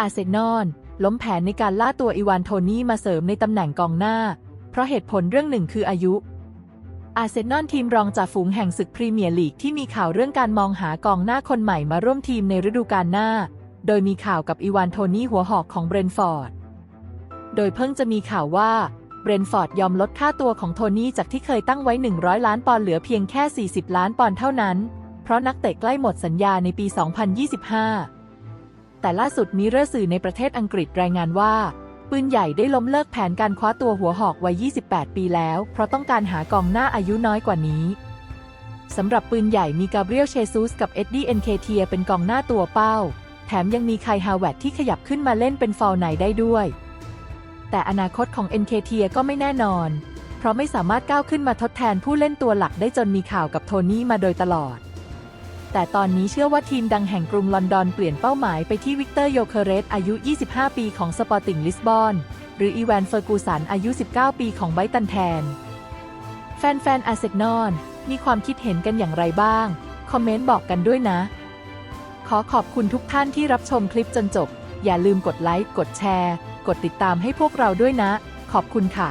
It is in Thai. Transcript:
อาร์เซนอลล้มแผนในการล่าตัวอีวานโทนี่มาเสริมในตำแหน่งกองหน้า เพราะเหตุผลเรื่องหนึ่งคืออายุ อาร์เซนอลทีมรองจ่าฝูงแห่งศึกพรีเมียร์ลีกที่มีข่าวเรื่องการมองหากองหน้าคนใหม่มาร่วมทีมในฤดูกาลหน้า โดยมีข่าวกับอีวานโทนี่หัวหอกของเบรนฟอร์ด โดยเพิ่งจะมีข่าวว่าเบรนฟอร์ดยอมลดค่าตัวของโทนี่จากที่เคยตั้งไว้ 100 ล้านปอนด์เหลือเพียงแค่ 40 ล้านปอนด์เท่านั้น เพราะนักเตะใกล้หมดสัญญาในปี 2025 แต่ล่าสุดมีเรื่องสื่อในประเทศอังกฤษรายงานว่า ปืนใหญ่ได้ล้มเลิกแผนการคว้าตัวหัวหอกวัย 28 ปีแล้ว เพราะต้องการหากองหน้าอายุน้อยกว่านี้สำหรับปืนใหญ่มีกาเบรียลเชซูสกับเอ็ดดี้เอ็นเคเทียเป็นกองหน้าตัวเป้า แถมยังมีไคฮาวเวตที่ขยับขึ้นมาเล่นเป็นฟอลไหนได้ด้วย แต่อนาคตของ NK เทียก็ไม่แน่นอน เพราะไม่สามารถก้าวขึ้นมาทดแทนผู้เล่นตัวหลักได้จนมีข่าวกับโทนี่มาโดยตลอด แต่ตอนนี้เชื่อว่าทีมดังแห่งกรุงลอนดอนเปลี่ยนเป้าหมายไปที่วิกเตอร์โยเคเรสอายุ 25 ปีของสปอร์ติงลิสบอน หรืออีแวนเฟอร์กูสันอายุ 19 ปีของไบตันแทน แฟนๆอาร์เซนอลมีความคิดเห็นกันอย่างไรบ้าง คอมเมนต์บอกกันด้วยนะ ขอขอบคุณทุกท่านที่รับชมคลิปจนจบ อย่าลืมกดไลค์ กดแชร์ กดติดตามให้พวกเราด้วยนะ ขอบคุณค่ะ